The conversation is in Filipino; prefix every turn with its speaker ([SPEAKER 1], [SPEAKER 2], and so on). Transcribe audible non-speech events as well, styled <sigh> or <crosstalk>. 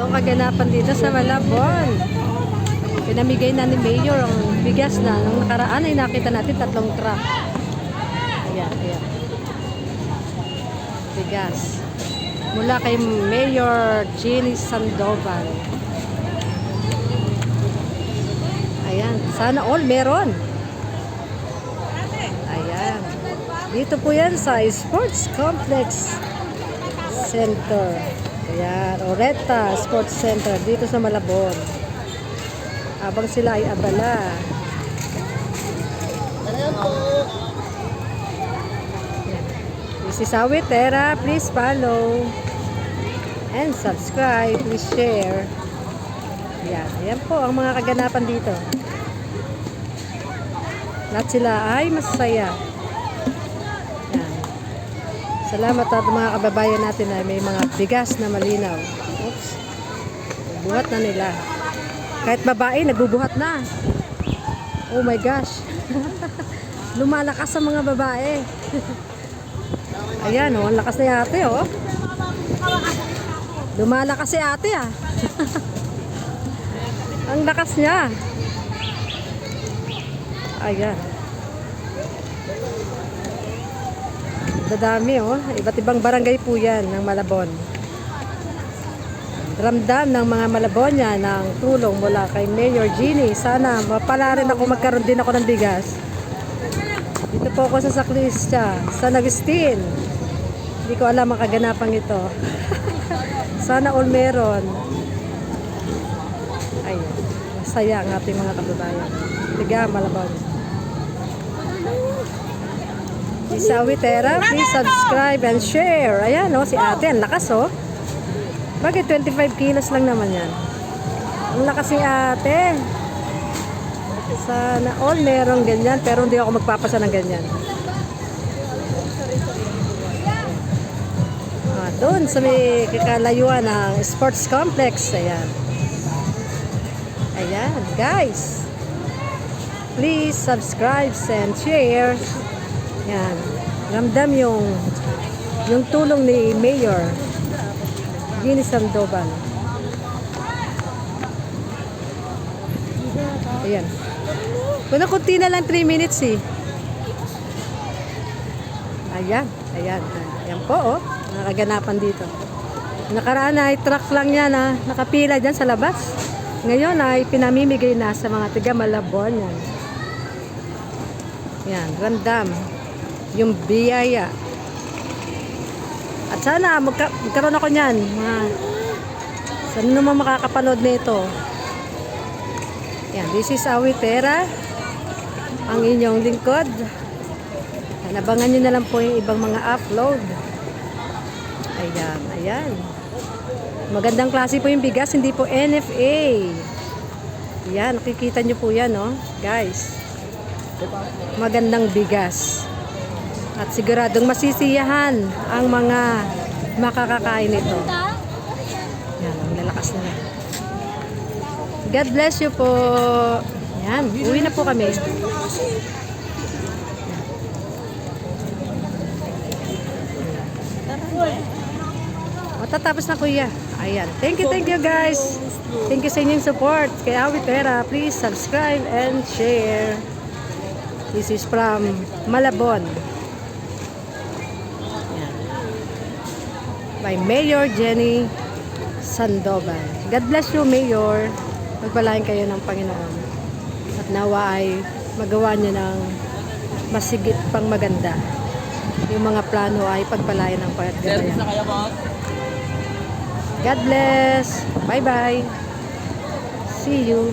[SPEAKER 1] Ito kaganapan dito sa Malabon. Pinamigay na ni Mayor ang bigas na. Nung nakaraan ay nakita natin tatlong truck. Ayan, ayan. Bigas. Mula kay Mayor Jenny Sandoval. Ayan. Sana all meron. Ayan. Dito po yan sa Sports Complex Center. Ayan. Oreta Sports Center. Dito sa Malabon. Habang sila ay abala. This is Awit Tera. Please follow. And subscribe. Please share. Ayan. Ayan po ang mga kaganapan dito. Lahat sila ay masaya. Salamat at mga kababayan natin na may mga bigas na malinaw. Oops. Buhat na nila. Kahit babae, nagbubuhat na. Oh my gosh. <laughs> Lumalakas ang mga babae. <laughs> Ayan, oh, ang lakas ni ate, oh. Lumalakas si ate, ah. <laughs> ang lakas niya. Ayan. Dadami oh. Iba't ibang barangay po yan ng Malabon. Ramdam ng mga Malabonya ng tulong mula kay Mayor Jeannie. Sana mapala rin ako magkaroon din ako ng bigas. Dito po ako sa Saklistia, San Agustin. Hindi ko alam ang kaganapang ito. <laughs> Sana all meron. Ayun. Masaya ang ating mga kababayan. Tiga, Malabon. Isa Witera, please subscribe and share. Ayan, oh, si ate, ang lakas, oh. Bakit 25 kilos lang naman yan? Ang lakas ni ate. Sana all merong ganyan, pero hindi ako magpapasa ng ganyan. Ah, doon sa may kakalayuan ng sports complex. Ayan. Ayan, guys. Please subscribe and share. Yan. Ramdam yung yung tulong ni Mayor Ginny Sandoval. Ayan. Kuna kunti na lang 3 minutes eh. Ayan. Ayan. Ayan po oh. Nakaganapan dito. Nakaraan ay truck lang yan na nakapila dyan sa labas. Ngayon ay pinamimigay na sa mga tiga Malabon yan. Yan, randam. Yung biyaya. At sana magka magkaroon ako niyan. Mga, sana naman makakapanood nito. Yan, this is Awitera. Ang inyong lingkod. Yan, abangan nyo na lang po yung ibang mga upload. Ayan, ayan. Magandang klase po yung bigas, hindi po NFA. Yan, nakikita nyo po yan, no? Guys magandang bigas. At siguradong masisiyahan ang mga makakakain nito. Yan, ang lalakas na. God bless you po. Yan, uwi na po kami. Matatapos na kuya. Ayan. Thank you, thank you guys. Thank you sa inyong support. Kay Awi Tera, please subscribe and share. This is from Malabon. By Mayor Jenny Sandoval. God bless you, Mayor. Magpalain kayo ng Panginoon. At nawa ay magawa niya ng masigit pang maganda. Yung mga plano ay pagpalain ng payat
[SPEAKER 2] boss?
[SPEAKER 1] God bless. Bye-bye. See you.